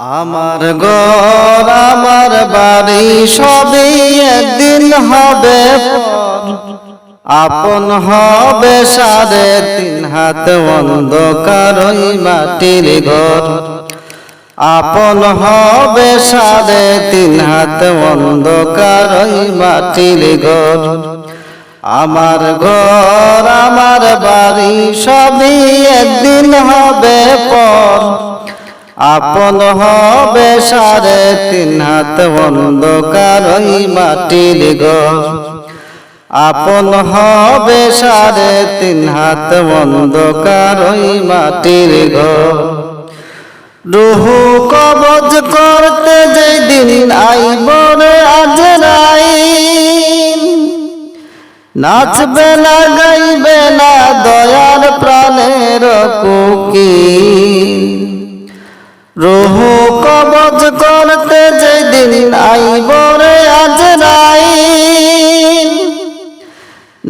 আমার ঘর, আমার বাড়ি সবই একদিন হবে। আপন হবে সাড়ে তিন হাত অন্ধকার ওই মাটির ঘর। আপন হবে সাড়ে তিন হাত অন্ধকার ওই মাটির ঘর। আমার ঘর, আমার বাড়ি সবই একদিন হবে পর। আপন হবে সাড়ে তিন হাত অন্ধকার ওই মাটির ঘর আপন হবে সাড়ে তিন হাত অন্ধকার ওই মাটির ঘর রুহু কবজ করতে যেই দিন আইব রে আজ রাইন নাচবে না, গাইবে না দয়ার প্রাণের কুকি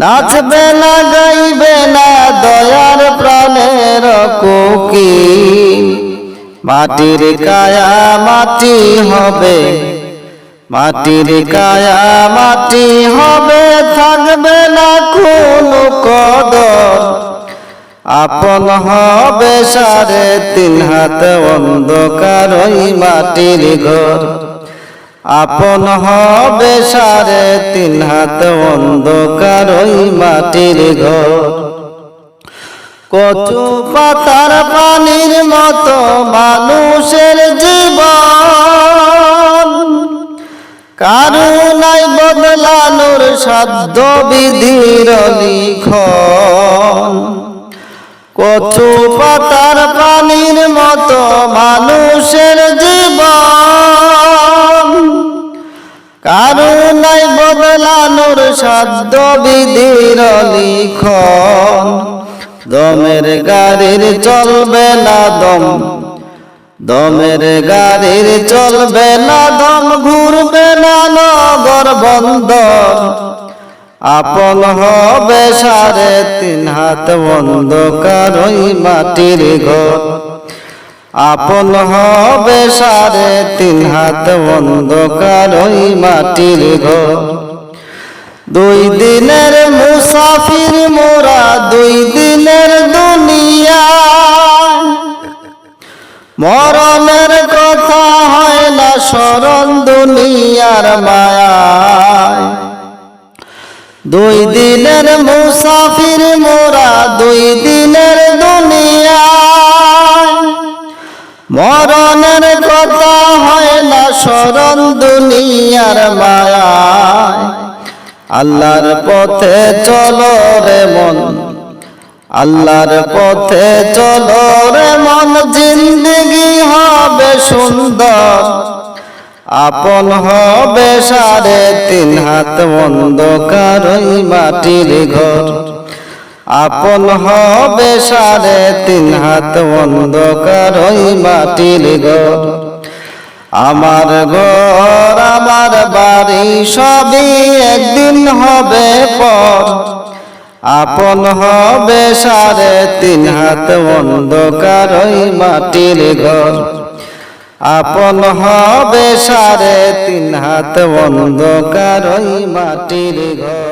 নাচবে না গাইবে না দয়ার প্রাণের কুকি। মাটির কায়া মাটি হবে, মাটির কায়া মাটি হবে, থাকবে না কোনো কদর। আপন হবে সাড়ে তিন হাত অন্ধকার ওই মাটির ঘর। আপন হবে সাড়ে তিন হাত অন্ধকার ওই মাটির ঘর। কচু পাতার পানির মতো মানুষের জীবন। কারু নাই বদলানোর সাধ্য বিধির লিখন। কচু পাতার পানির মতো মানুষের জীবন কারুনাই বদলানোর সাধ্য বিধির লিখন। দমের গাড়ির চলবে না দম। দমের গাড়ির চলবে না দম। ঘুরবে না নগর বন্দর। আপন হবে সাড়ে তিন হাত অন্ধকার ওই মাটির ঘর। আপন হবে সাড়ে তিন হাত অন্ধকার ওই মাটির ঘর। দুই দিনের মুসাফির মোরা, দুই দিনের দুনিয়া। মরণের কথা হয় না স্মরণ দুনিয়ার মায়ায়। দুই দিনের মুসাফির দুনিয়ার মায়ায়। আল্লাহর পথে চলো রে মন, আল্লাহর পথে চলো রে মন, জিন্দগি হবে সুন্দর। আপন হবে সাড়ে তিন হাত অন্ধকার ওই মাটির ঘর। আপন হবে সাড়ে তিন হাত অন্ধকার ওই মাটির ঘর। আমার ঘর, আমার বাড়ি সবই একদিন হবে পর। আপন হবে সাড়ে তিন হাত অন্ধকার ওই মাটির ঘর। আপন হবে সাড়ে তিন হাত অন্ধকার ওই মাটির ঘর।